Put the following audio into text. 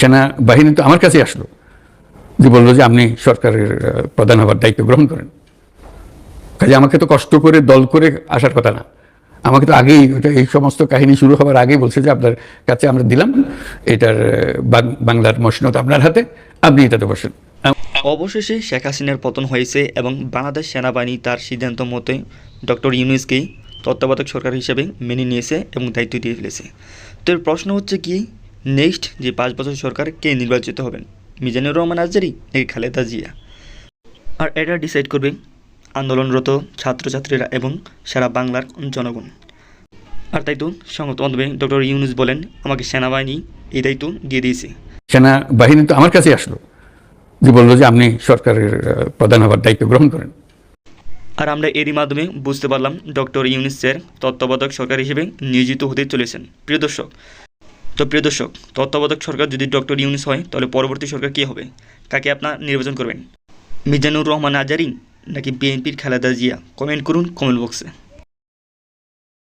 সেনা বাহিনী তো আমার কাছে আসলো। যে বলল যে আপনি সরকারের প্রধান হবার দায়িত্ব গ্রহণ করেন। কাজে আমাকে তো কষ্ট করে, দল করে আসার কথা না। আমাকে তো আগেই এই সমস্ত কাহিনী শুরু হওয়ার আগেই বলছে যে আপনার কাছে আমরা দিলাম, এটার বাংলার মসনদ আপনার হাতে, আপনি এটাতে বসেন। অবশেষে শেখ হাসিনার পতন হয়েছে এবং বাংলাদেশ সেনাবাহিনী তার সিদ্ধান্ত মতে ডক্টর ইউনুসকেই তত্ত্বাবধায়ক সরকার হিসেবে মেনে নিয়েছে এবং দায়িত্ব দিয়ে ফেলেছে। তো এর প্রশ্ন হচ্ছে কি নেক্সট যে পাঁচ বছর সরকার কে নির্বাচিত হবেন? মিজানুর রহমান আজারি নাকি খালেদা জিয়া? আর এটা ডিসাইড করবে আন্দোলনরত ছাত্রছাত্রীরা এবং সারা বাংলার জনগণ। আর তাই তো সংগত মাধ্যমে ডক্টর ইউনুস বলেন আমাকে সেনাবাহিনী এই দায়িত্ব দিয়ে দিয়েছে। সেনা বাহিনী তো আমার কাছে আসলো। যে বলল যে আপনি সরকারের প্রধান হবার দায়িত্ব গ্রহণ করেন। আর আমরা এরই মাধ্যমে বুঝতে পারলাম ডক্টর ইউনিসের তত্ত্বাবধায়ক সরকার হিসেবে নিয়োজিত হতে চলেছেন। প্রিয় দর্শক তো প্রিয় দর্শক, তত্ত্বাবধায়ক সরকার যদি ডক্টর ইউনিস হয়, তাহলে পরবর্তী সরকার কী হবে? কাকে আপনার নির্বাচন করবেন? মিজানুর রহমান আজারি নাকি বিএনপির খেলাদা জিয়া? কমেন্ট করুন কমেন্ট বক্সে